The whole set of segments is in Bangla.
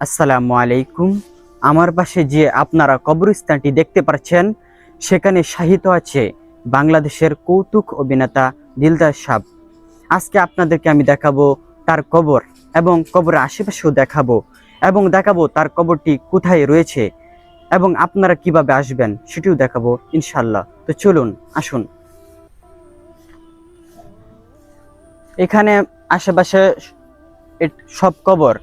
আসসালামু আলাইকুম। আমার পাশে যে আপনারা কবরস্থানটি দেখতে পাচ্ছেন, সেখানে সাহিত্য আছে বাংলাদেশের কৌতুক অভিনেতা দিলদার সাহ আজকে আপনাদেরকে আমি দেখাবো তার কবর এবং কবরের আশেপাশেও দেখাবো এবং দেখাবো তার কবরটি কোথায় রয়েছে এবং আপনারা কীভাবে আসবেন সেটিও দেখাবো ইনশাল্লাহ তো চলুন, আসুন। এখানে আশেপাশে সব কবর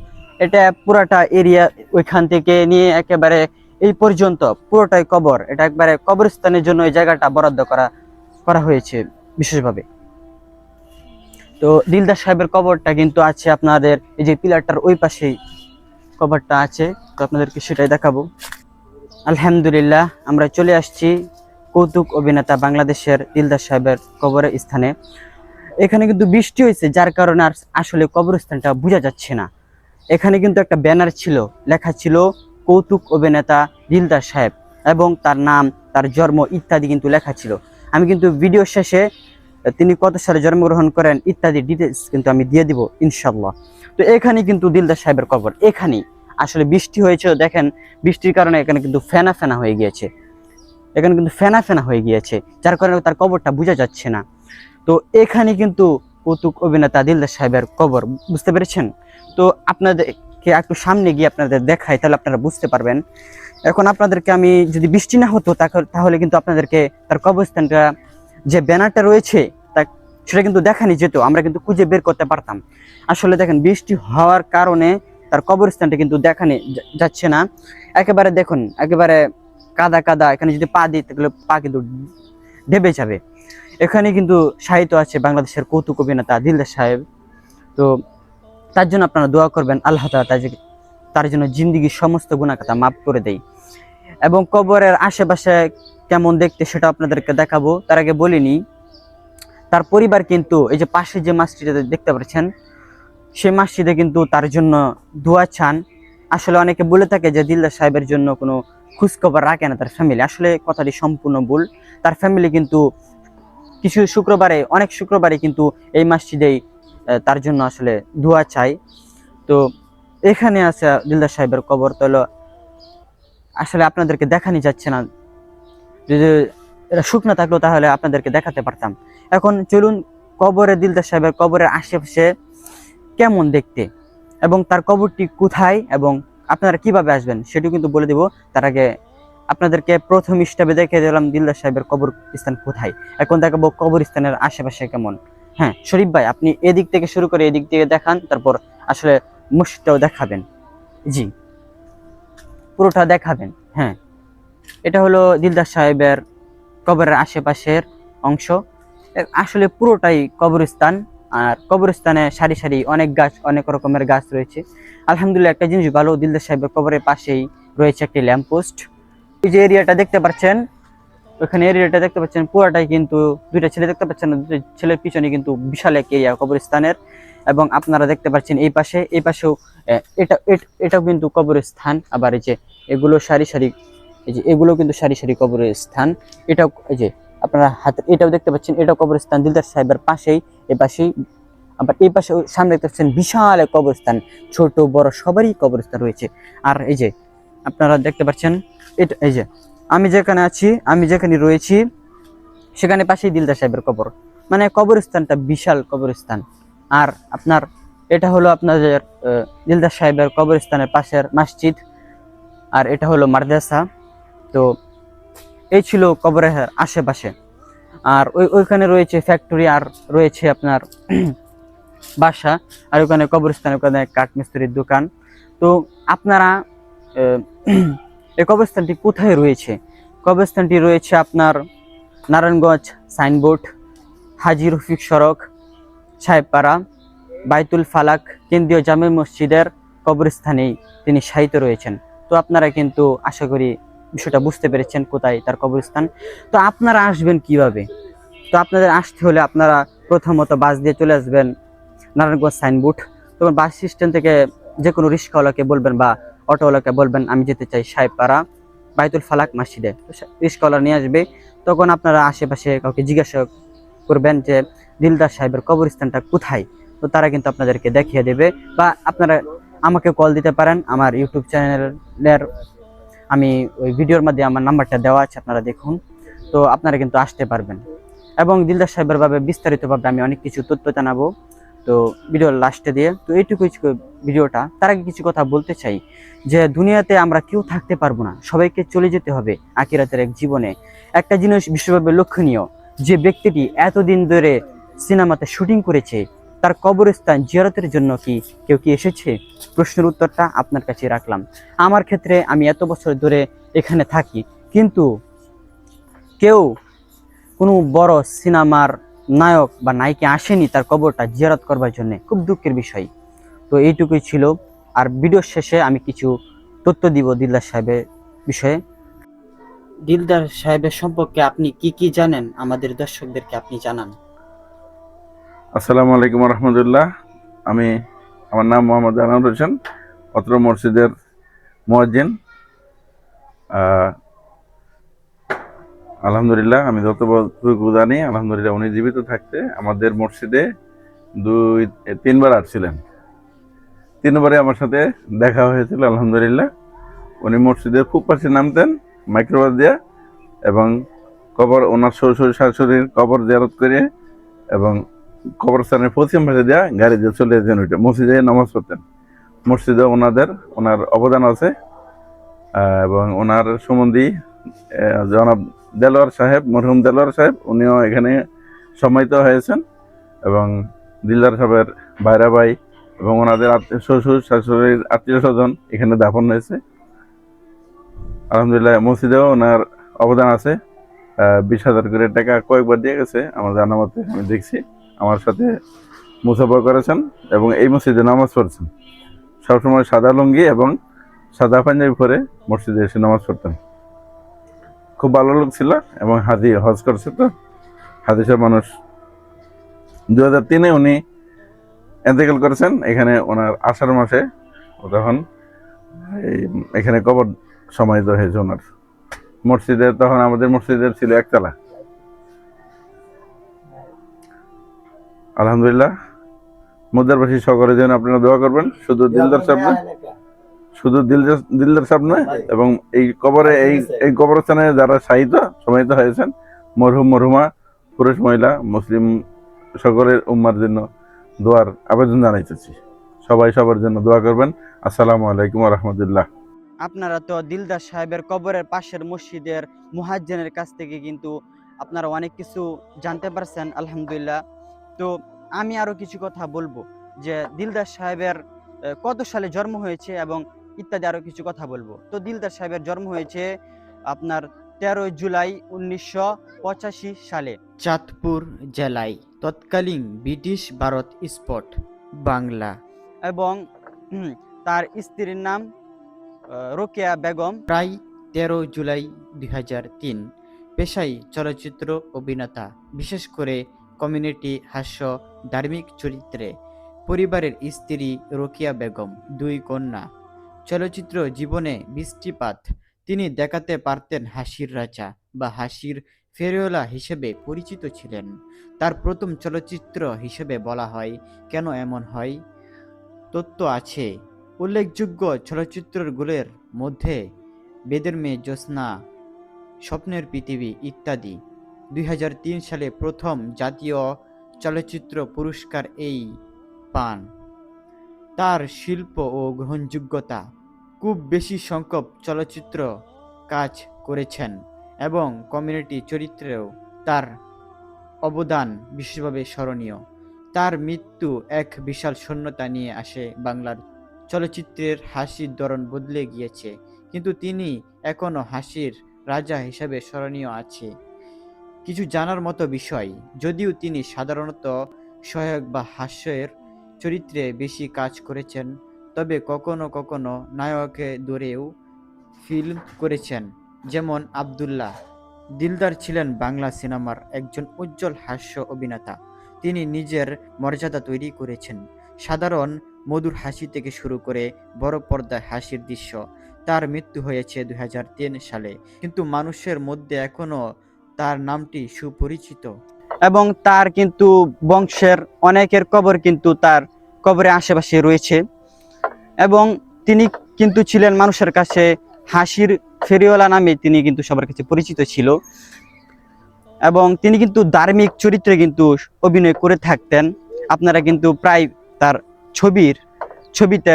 এটা পুরাটা এরিয়া ওইখান থেকে নিয়ে একেবারে এই পর্যন্ত পুরোটাই কবর। এটা একবারে কবরস্থানের জন্য এই জায়গাটা বরাদ্দ করা করা হয়েছে বিশেষভাবে। তো দিলদার সাহেবের কবরটা কিন্তু আছে আপনাদের, এই যে পিলারটার ওই পাশেই কবরটা আছে। তো আপনাদেরকে সেটাই দেখাবো। আলহামদুলিল্লাহ, আমরা চলে আসছি কৌতুক অভিনেতা বাংলাদেশের দিলদার সাহেবের কবরের স্থানে। এখানে কিন্তু বৃষ্টি হয়েছে, যার কারণে আর আসলে কবরস্থানটা বোঝা যাচ্ছে না। এখানে কিন্তু একটা ব্যানার ছিল। লেখা ছিল, কৌতুক অভিনেতা দিলদার সাহেব এবং তার নাম, তার জন্ম ইত্যাদি কিন্তু লেখা ছিল। আমি কিন্তু ভিডিও শেষে, তিনি কত সালে জন্মগ্রহণ করেন ইত্যাদি ডিটেলস কিন্তু আমি দিয়ে দিব ইনশাল্লাহ তো এখানে কিন্তু দিলদার সাহেবের কবর। এখানেই। আসলে বৃষ্টি হয়েছে দেখেন, বৃষ্টির কারণে এখানে কিন্তু ফেনা ফেনা হয়ে গিয়েছে। এখানে কিন্তু ফেনা ফেনা হয়ে গিয়েছে, যার কারণে তার কবরটা বোঝা যাচ্ছে না। তো এখানে কিন্তু কৌতুক অভিনেতা দিলদার সাহেবের কবর, বুঝতে পেরেছেন? তো আপনাদেরকে একটু সামনে গিয়ে আপনাদের দেখাই, তাহলে আপনারা বুঝতে পারবেন। এখন আপনাদেরকে আমি যদি বৃষ্টি না হতো তাহলে কিন্তু আপনাদেরকে তার কবরস্থানটা যে ব্যানারটা রয়েছে, তা সেটা কিন্তু দেখানি যেত, আমরা কিন্তু খুঁজে বের করতে পারতাম। আসলে দেখেন, বৃষ্টি হওয়ার কারণে তার কবরস্থানটা কিন্তু দেখানি যাচ্ছে না। একেবারে দেখুন, একেবারে কাদা কাদা, এখানে যদি পা দিই, তাহলে পা কিন্তু ডেবে যাবে। এখানে কিন্তু সাহিত্য আছে বাংলাদেশের কৌতুক অভিনেতা দিলদার সাহেব। তো তার জন্য আপনারা দোয়া করবেন, আল্লাহ তাআলা তার যে- তার জন্য জিন্দিগির সমস্ত গুণাকাতা মাফ করে দেয় এবং কবরের আশেপাশে কেমন দেখতে সেটা আপনাদেরকে দেখাবো। তার আগে বলিনি, তার পরিবার কিন্তু এই যে পাশে যে মসজিদটা দেখতে পাচ্ছেন, সেই মসজিদে কিন্তু তার জন্য দোয়া চান। আসলে অনেকে বলে থাকে যে দিলদার সাহেবের জন্য কোনো খোঁজখবর রাখে না তার ফ্যামিলি আসলে কথাটি সম্পূর্ণ ভুল। তার ফ্যামিলি কিন্তু কিছু শুক্রবারে, অনেক শুক্রবারে কিন্তু এই মসজিদেই তার জন্য আসলে দোয়া চাই। তো এখানে আছে দিলদার সাহেবের কবর, তো আসলে আপনাদেরকে দেখানি যাচ্ছে না। যদি এরা শুকনো থাকল তাহলে আপনাদেরকে দেখাতে পারতাম। এখন চলুন কবরে, দিলদার সাহেবের কবরের আশেপাশে কেমন দেখতে? এবং তার কবরটি কোথায় এবং আপনারা কীভাবে আসবেন সেটিও কিন্তু বলে দিব। তার আগে আপনাদেরকে প্রথম স্টেপে দেখে দিলাম দিলদার সাহেবের কবর স্থান কোথায়। এখন দেখাবো কবরস্থানের আশেপাশে কেমন। হ্যাঁ শরীফ ভাই, আপনি এদিক থেকে শুরু করে এদিক থেকে দেখান, তারপর আসলে মসজিদটাও দেখাবেন। জি। পুরোটা দেখাবেন। হ্যাঁ। এটা হলো দিলদার সাহেবের কবরের আশেপাশের অংশ। আসলে পুরোটাই কবরস্থান। আর কবরস্থানে সারি সারি অনেক গাছ, অনেক রকমের গাছ রয়েছে। আলহামদুলিল্লাহ একটা জিনিস ভালো, দিলদার সাহেবের কবরের পাশেই রয়েছে একটি ল্যাম্পপোস্ট। এই যে এরিয়াটা দেখতে পাচ্ছেন ওখানে এরিয়াটা দেখতে পাচ্ছেন, পুরাটাই কিন্তু দুইটা ছেলে দেখতে পাচ্ছেন দুটো ছেলের পিছনে কিন্তু বিশাল এক এরিয়া কবরস্থানের। এবং আপনারা দেখতে পাচ্ছেন এই পাশে, এই পাশেও এটা এটাও কিন্তু কবরস্থান। আবার এই যে এগুলো সারি সারি, এই যে এগুলো কিন্তু সারি সারি কবরস্থান। এটাও, এই যে আপনারা হাতে, এটাও দেখতে পাচ্ছেন, এটাও কবরস্থান, দিলদার সাহেবের পাশেই এই পাশেই। আবার এই পাশে সামনে দেখতে পাচ্ছেন বিশাল কবরস্থান, ছোট বড় সবারই কবরস্থান রয়েছে। আর এই যে আপনারা দেখতে পাচ্ছেন। এটা, এই যে, আমি যেখানে আছি, আমি যেখানে রয়েছি, সেখানে পাশেই দিলদার সাহেবের কবর। মানে কবরস্থানটা বিশাল কবরস্থান। আর আপনার, এটা হলো আপনাদের দিলদার সাহেবের কবরস্থানের পাশের মসজিদ। আর এটা হলো মাদ্রাসা। তো, এই ছিল কবরের আশেপাশে। আর ওই, ওইখানে রয়েছে ফ্যাক্টরি আর রয়েছে আপনার বাসা। আর ওখানে কবরস্থান ওখানে কাঠমিস্ত্রির দোকান। তো আপনারা এই কবরস্থানটি কোথায় রয়েছে? কবরস্থানটি রয়েছে আপনার নারায়ণগঞ্জ সাইনবোর্ড, হাজি রফিক সড়ক, সাহেবপাড়া, বাইতুল ফালাক, কেন্দ্রীয় জামে মসজিদের কবরস্থানেই তিনি সাহিত্য রয়েছেন। তো আপনারা কিন্তু আশা করি বিষয়টা বুঝতে পেরেছেন কোথায় তার কবরস্থান। তো আপনারা আসবেন কীভাবে? তো আপনাদের আসতে হলে আপনারা প্রথমত বাস দিয়ে চলে আসবেন নারায়ণগঞ্জ সাইনবোর্ড। তখন বাস স্ট্যান্ড থেকে যে কোনো রিক্সাওয়ালাকে বলবেন বা অটোওয়ালাকে বলবেন, আমি যেতে চাই সাহেবপাড়া বাইতুল ফালাক তো সে- নিয়ে আসবে। তখন আপনারা আশেপাশে কাউকে জিজ্ঞাসা করবেন যে, দিলদার সাহেবের কবরস্থানটা কোথায়? তো তারা কিন্তু আপনাদেরকে দেখিয়ে দেবে বা আপনারা আমাকে কল দিতে পারেন। আমার ইউটিউব চ্যানেলের আমি ওই ভিডিওর মধ্যে আমার নাম্বারটা দেওয়া আছে, আপনারা দেখুন। তো আপনারা কিন্তু আসতে পারবেন। এবং দিলদার সাহেবের ভাবে বিস্তারিতভাবে আমি অনেক কিছু তথ্য জানাব। তো ভিডিওর লাস্টে দিয়ে, তো এইটুকুই ভিডিওটা তার আগে কিছু কথা বলতে চাই, যে দুনিয়াতে আমরা কেউ থাকতে পারব না, সবাইকে চলে যেতে হবে আকিরাতের এক জীবনে। একটা জিনিস বিশ্বভাবে লক্ষণীয়, যে ব্যক্তিটি এতদিন ধরে সিনেমাতে শুটিং করেছে, তার কবরস্থান জিয়ারতের জন্য কি কেউ কি এসেছে? প্রশ্নের উত্তরটা আপনার কাছে রাখলাম। আমার ক্ষেত্রে আমি এত বছর ধরে এখানে থাকি, কিন্তু কেউ কোনো বড় সিনেমার নায়ক বা নায়িকা আসেনি তার কবরটা জিয়ারত করবার জন্য খুব দুঃখের বিষয়। তো এইটুকুই ছিল। আর ভিডিওর শেষে আমি কিছু তথ্য দিব দিলদার সাহেবের বিষয়ে। দিলদার সাহেবের সম্পর্কে আপনি কি কি জানেন? আমাদের দর্শকদেরকে আপনি জানান। আসসালামু আলাইকুম রহমতুল্লাহ। আমি আমার নাম মোহাম্মদ আনাউর হোসেন অত্র মসজিদের মোয়াজ্জিন আলহামদুলিল্লাহ, আমি যতটুকু জানি, আলহামদুলিল্লাহ উনি জীবিত থাকতে আমাদের মসজিদে দুই তিনবার আসছিলেন। তিনবারে আমার সাথে দেখা হয়েছিল, আলহামদুলিল্লাহ। উনি মসজিদের খুব পাশে নামতেন, মাইক্রোবাস দিয়ে, এবং কবর, ওনার শ্বশুর, শাশুড়ির কবর জিয়ারত করে, এবং কবরস্থানের পশ্চিম পাশে দেওয়া গাড়ি দিয়ে চলে যেতেন ওইটা, মসজিদে নামাজ পড়তেন। মসজিদে ওনাদের, ওনার অবদান আছে এবং ওনার সম্বন্ধী জনাব দেলোয়ার সাহেব, মরহুম দেলোয়ার সাহেব, উনিও এখানে সম্মানিত হয়েছেন এবং দিলদার সাহেবের বাইরা ভাই এবং ওনাদের আত্মীয় শ্বশুর, শাশুড়ির আত্মীয় স্বজন এখানে দাফন হয়েছে। আলহামদুলিল্লাহ, মসজিদেও ওনার অবদান আছে। বিশ হাজার করে টাকা কয়েকবার দিয়ে গেছে, আমার জানা মতে আমি দেখছি। আমার সাথে মুসাফা করেছেন এবং এই মসজিদে নামাজ পড়ছেন। সবসময় সাদা লুঙ্গি এবং সাদা পাঞ্জাবি পরে মসজিদে এসে নামাজ পড়তেন। খুব ভালো লোক ছিল এবং হাজি হজ করছে তো। হাদিসের মানুষ। দু হাজার তিনে উনি এন্তেকাল করেছেন। এখানে ওনার আষাঢ় মাসে তখন এই এখানে কবর সমাহিত হয়েছে ওনার। মসজিদের তখন আমাদের মসজিদের ছিল একতলা। আলহামদুলিল্লাহ। মুদ্রাবাসী সকলের জন্য আপনারা দোয়া করবেন। শুধু দিলদার সাহেব শুধু দিলদার দিলদার সাহেব নয় এবং এই কবরে এই এই কবরস্থানে যারা শাহিত সমাহিত হয়েছেন মরহুম মরহুমা পুরুষ মহিলা মুসলিম সকলের উম্মার জন্য দোয়ার আবেদন জানাইতেছি। সবাই সবার জন্য দোয়া করবেন। আসসালামু আলাইকুম রহমতুল্লাহ। আপনারা তো দিলদার সাহেবের কবরের পাশের মসজিদের মুহাজ্জেনের কাছ থেকে কিন্তু আপনারা অনেক কিছু জানতে পারছেন আলহামদুলিল্লাহ। তো আমি আরও কিছু কথা বলব যে দিলদার সাহেবের কত সালে জন্ম হয়েছে এবং ইত্যাদি আরও কিছু কথা বলব। তো দিলদার সাহেবের জন্ম হয়েছে আপনার তেরোই জুলাই উনিশশো পঁচাশি সালে। চাঁদপুর জেলায় তৎকালীন ব্রিটিশ ভারত স্পট বাংলা। এবং তার স্ত্রীর নাম রোকেয়া বেগম। প্রায় তেরো জুলাই দুই তিন পেশায় চলচ্চিত্র অভিনেতা। বিশেষ করে কমিউনিটি হাস্য ধার্মিক চরিত্রে। পরিবারের স্ত্রী রোকিয়া বেগম দুই কন্যা। চলচ্চিত্র জীবনে বৃষ্টিপাত তিনি দেখাতে পারতেন হাসির রাজা বা হাসির ফেরিওলা হিসেবে পরিচিত ছিলেন। তার প্রথম চলচ্চিত্র হিসেবে বলা হয়, কেন এমন হয়? তত্ত্ব আছে। উল্লেখযোগ্য চলচ্চিত্রগুলোর মধ্যে বেদের মেয়ে জ্যোৎস্না, স্বপ্নের পৃথিবী ইত্যাদি। দুই হাজার তিন সালে প্রথম জাতীয় চলচ্চিত্র পুরস্কার এই পান। তার শিল্প ও গ্রহণযোগ্যতা খুব বেশি সংখ্যক চলচ্চিত্র কাজ করেছেন এবং কমিউনিটি চরিত্রেও তার অবদান বিশেষভাবে স্মরণীয়। তার মৃত্যু এক বিশাল শূন্যতা নিয়ে আসে বাংলার চলচ্চিত্রের হাসির ধরন বদলে গিয়েছে, কিন্তু তিনি এখনও হাসির রাজা হিসেবে স্মরণীয় আছে। কিছু জানার মতো বিষয়, যদিও তিনি সাধারণত সহায়ক বা হাস্যের চরিত্রে বেশি কাজ করেছেন তবে কখনো কখনো নায়কে দূরেও ফিল্ম করেছেন, যেমন আব্দুল্লাহ। দিলদার ছিলেন বাংলা সিনেমার একজন উজ্জ্বল হাস্য অভিনেতা। তিনি নিজের মর্যাদা তৈরি করেছেন। সাধারণ মধুর হাসি থেকে শুরু করে বড় পর্দায় হাসির দৃশ্য। তার মৃত্যু হয়েছে দু হাজার তিন সালে। কিন্তু মানুষের মধ্যে এখনও তার নামটি সুপরিচিত। এবং তার কিন্তু বংশের অনেকের কবর কিন্তু তার কবরের আশেপাশে রয়েছে। এবং তিনি কিন্তু ছিলেন মানুষের কাছে হাসির ফেরিওয়ালা নামে তিনি কিন্তু সবার কাছে পরিচিত ছিল। এবং তিনি কিন্তু ধার্মিক চরিত্রে কিন্তু অভিনয় করে থাকতেন। আপনারা কিন্তু প্রায় তার ছবির, ছবিতে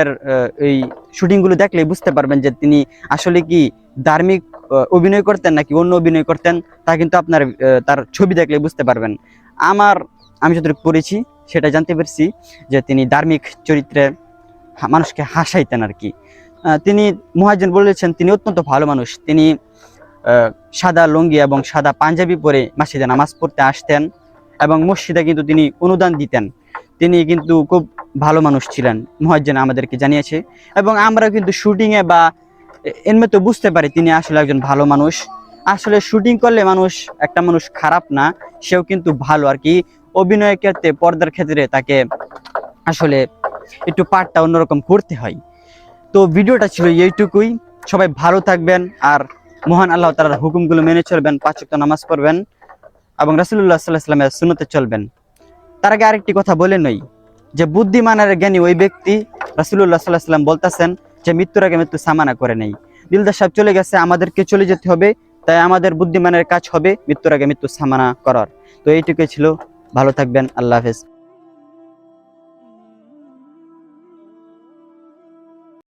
এই শুটিংগুলো দেখলে বুঝতে পারবেন যে তিনি আসলে কি ধার্মিক অভিনয় করতেন নাকি অন্য অভিনয় করতেন, তা কিন্তু আপনার তার ছবি দেখলে বুঝতে পারবেন। আমার, আমি যতটুকু পড়েছি সেটা জানতে পেরেছি যে তিনি ধার্মিক চরিত্রে মানুষকে হাসাইতেন আর কি। তিনি মহাজন বলেছেন, তিনি অত্যন্ত ভালো মানুষ। তিনি সাদা লুঙ্গি এবং সাদা পাঞ্জাবি পরে মসজিদে নামাজ পড়তে আসতেন এবং মসজিদে কিন্তু তিনি অনুদান দিতেন। তিনি কিন্তু খুব ভালো মানুষ ছিলেন, মহাজ্জেন আমাদেরকে জানিয়েছে। এবং আমরা কিন্তু শুটিংয়ে বা এমনি তো বুঝতে পারি তিনি আসলে একজন ভালো মানুষ। আসলে শুটিং করলে মানুষ, একটা মানুষ খারাপ না, সেও কিন্তু ভালো আর কি। অভিনয়ের ক্ষেত্রে, পর্দার ক্ষেত্রে তাকে আসলে একটু পাঠটা অন্যরকম করতে হয়। তো ভিডিওটা ছিল এইটুকুই। সবাই ভালো থাকবেন আর মহান আল্লাহ তালার হুকুমগুলো মেনে চলবেন, পাঁচ ওয়াক্ত নামাজ পড়বেন এবং রাসুল্লাহ সাল্লাহ সাল্লামের সুনতে চলবেন। তার আগে আরেকটি কথা বলে নই, যে বুদ্ধিমানের জ্ঞানী ওই ব্যক্তি রাসুল্লাহ সাল্লাহ সাল্লাম বলতেছেন যে মৃত্যুর আগে মৃত্যু সামানা করে নেই। দিলদার সাহেব চলে গেছে, আমাদেরকে চলে যেতে হবে, তাই আমাদের বুদ্ধিমানের কাজ হবে মৃত্যুর আগে মৃত্যু সামানা করার। তো এইটুকুই ছিল। ভালো থাকবেন, আল্লাহ হাফেজ।